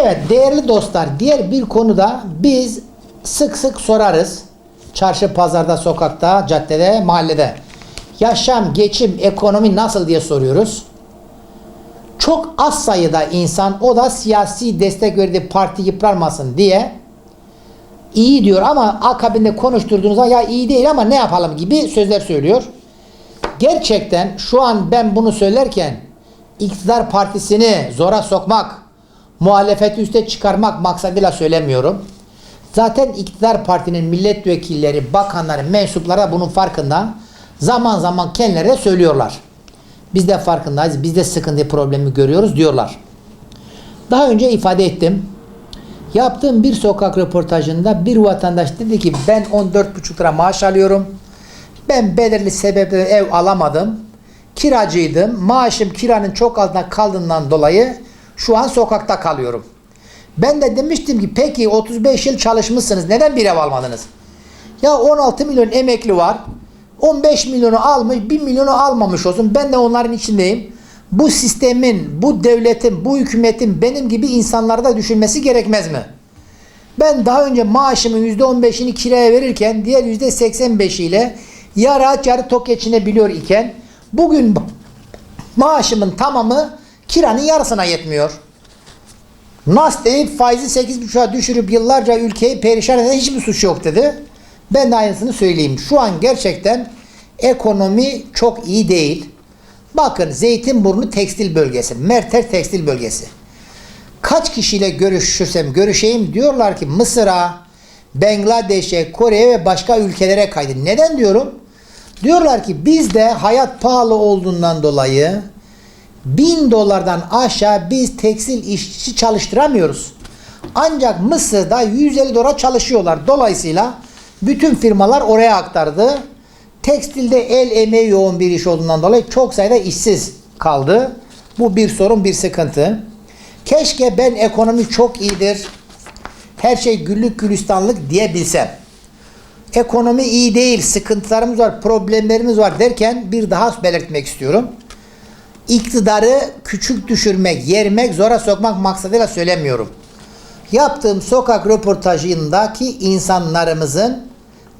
Evet değerli dostlar diğer bir konuda biz sık sık sorarız. Çarşı, pazarda, sokakta, caddede, mahallede. Yaşam, geçim, ekonomi nasıl diye soruyoruz. Çok az sayıda insan o da siyasi destek verdiği parti yıpranmasın diye iyi diyor ama akabinde konuşturduğunuzda ya iyi değil ama ne yapalım gibi sözler söylüyor. Gerçekten şu an ben bunu söylerken iktidar partisini zora sokmak, muhalefeti üste çıkarmak maksadıyla söylemiyorum. Zaten iktidar partinin milletvekilleri, bakanları, mensupları da bunun farkında. Zaman zaman kendileri söylüyorlar. Biz de farkındayız, biz de sıkıntı problemi görüyoruz diyorlar. Daha önce ifade ettim. Yaptığım bir sokak röportajında bir vatandaş dedi ki ben 14,5 lira maaş alıyorum. Ben belirli sebeplerle ev alamadım. Kiracıydım. Maaşım kiranın çok altında kaldığından dolayı şu an sokakta kalıyorum. Ben de demiştim ki peki 35 yıl çalışmışsınız. Neden bir ev almadınız? Ya 16 milyon emekli var. 15 milyonu almış, 1 milyonu almamış olsun. Ben de onların içindeyim. Bu sistemin, bu devletin, bu hükümetin benim gibi insanları da düşünmesi gerekmez mi? Ben daha önce maaşımın %15'ini kiraya verirken diğer %85 ile yarı aç yarı tok geçinebiliyor iken bugün maaşımın tamamı kiranın yarısına yetmiyor. Nas deyip faizi 8,5'a düşürüp yıllarca ülkeyi perişan eden hiçbir suç yok dedi. Ben de aynısını söyleyeyim. Şu an gerçekten ekonomi çok iyi değil. Bakın Zeytinburnu tekstil bölgesi, Merter tekstil bölgesi. Kaç kişiyle görüşürsem görüşeyim diyorlar ki Mısır'a, Bangladeş'e, Kore'ye ve başka ülkelere kaydı. Neden diyorum? Diyorlar ki bizde hayat pahalı olduğundan dolayı bin dolardan aşağı biz tekstil işçi çalıştıramıyoruz. Ancak Mısır'da 150 dolar çalışıyorlar. Dolayısıyla bütün firmalar oraya aktardı. Tekstilde el emeği yoğun bir iş olduğundan dolayı çok sayıda işsiz kaldı. Bu bir sorun, bir sıkıntı. Keşke ben ekonomi çok iyidir, her şey güllük gülistanlık diyebilsem. Ekonomi iyi değil, sıkıntılarımız var, problemlerimiz var derken bir daha belirtmek istiyorum. İktidarı küçük düşürmek, yermek, zora sokmak maksadıyla söylemiyorum. Yaptığım sokak röportajındaki insanlarımızın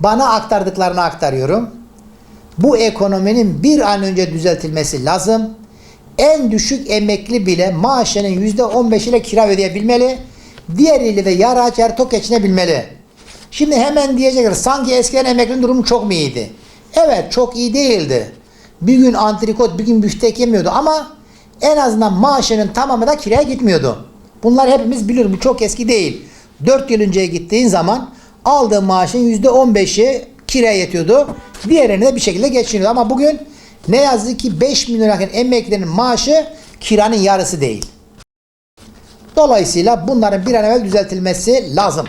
bana aktardıklarını aktarıyorum. Bu ekonominin bir an önce düzeltilmesi lazım. En düşük emekli bile maaşının %15 ile kira ödeyebilmeli. Diğeriyle de yarı aç yarı tok geçinebilmeli. Şimdi hemen diyecekler sanki eskiden emeklinin durumu çok mu iyiydi? Evet çok iyi değildi. Bir gün antrikot bir gün büftek yemiyordu ama en azından maaşının tamamı da kiraya gitmiyordu. Bunlar hepimiz biliyoruz bu çok eski değil. 4 yıl önceye gittiğin zaman aldığın maaşın %15'i kiraya yetiyordu. Diğerini de bir şekilde geçiniyordu. Ama bugün ne yazık ki 5 milyon yakın emeklilerin maaşı kiranın yarısı değil. Dolayısıyla bunların bir an evvel düzeltilmesi lazım.